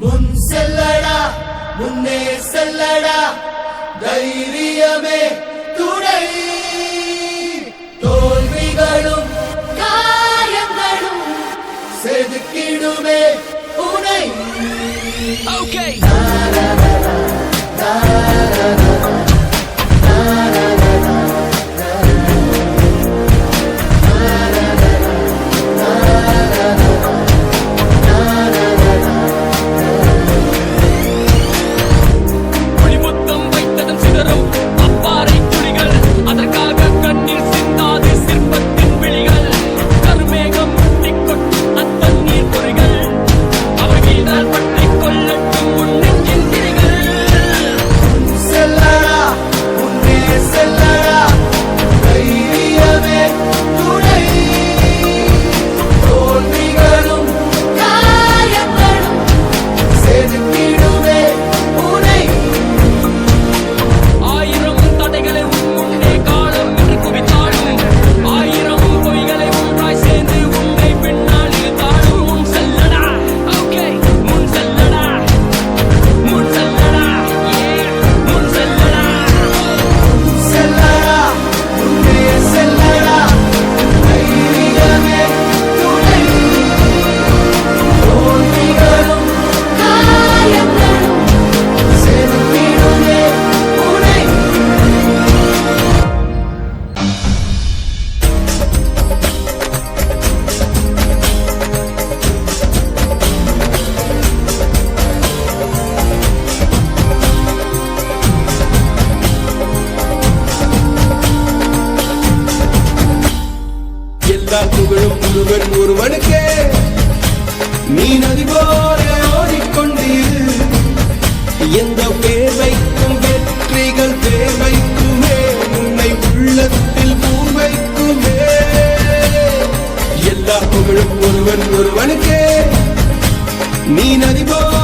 முன் செல்லடா முன்னே செல்லடா தைரியமே துணை. தோல்விகளும் காயங்களும் செதுக்கிடுமே உனை. ஓகே முருகன் ஒருவனுக்கே நீ நதி போல ஓடிக்கொண்டீர். எந்த வேலைக்கும் வெற்றிகள் தேவைக்குமே. உன்னை உள்ளத்தில் பூவைக்குமே. எல்லா புகழும் ஒருவன் ஒருவனுக்கே நீ நதி போல